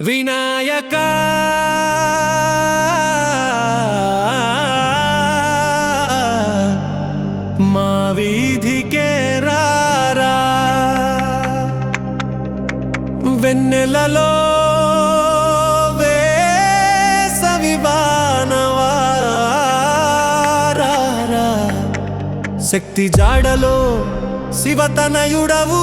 వినాయక! మా వీధికే రారా! వెన్నెలలో శక్తి జాడలో శివతనయుడవూ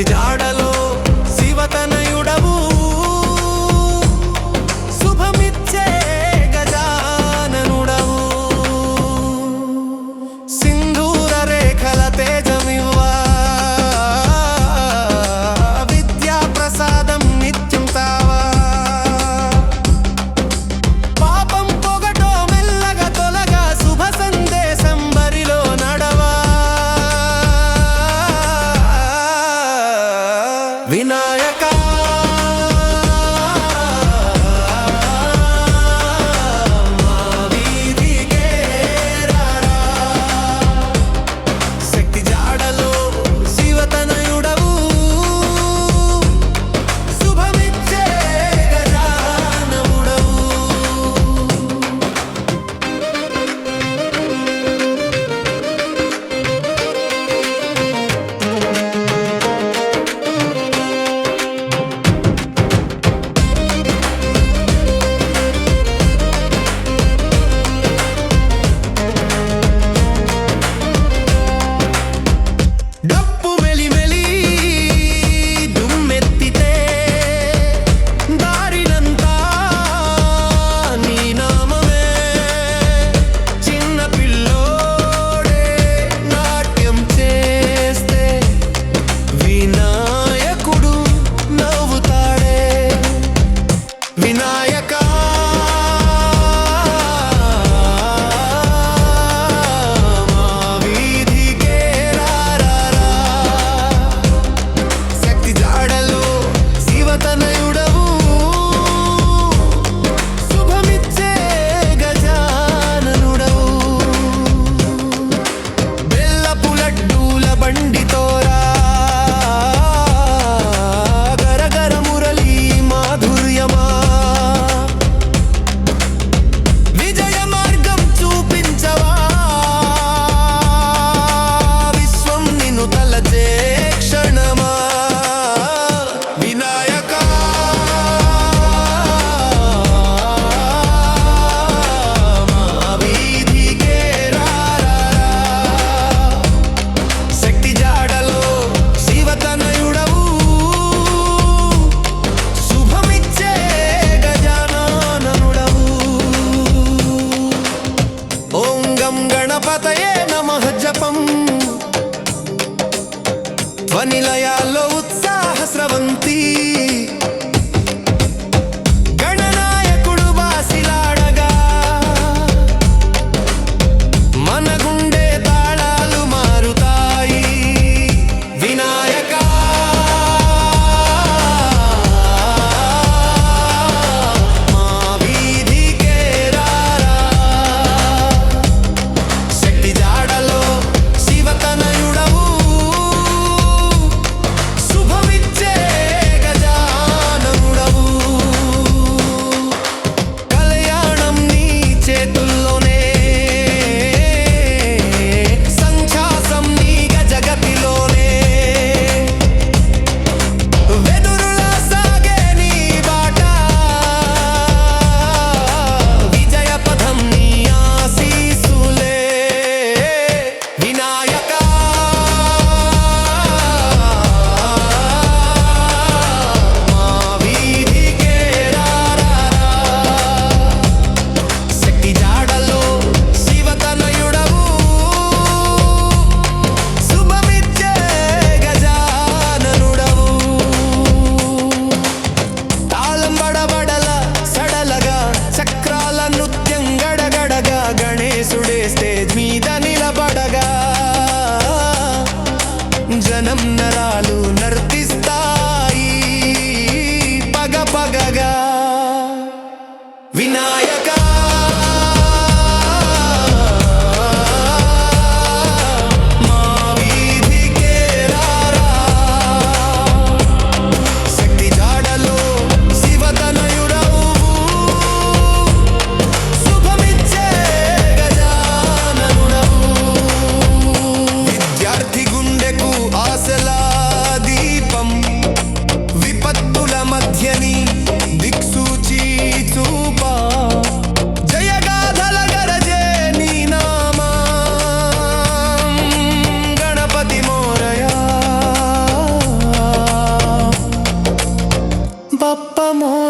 మట్టి జాడలో శివతనయుడవు. శుభమిచ్చే గజాననుడవు. సింధూర రేఖల తేజ Vanilla, yeah.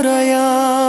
oraya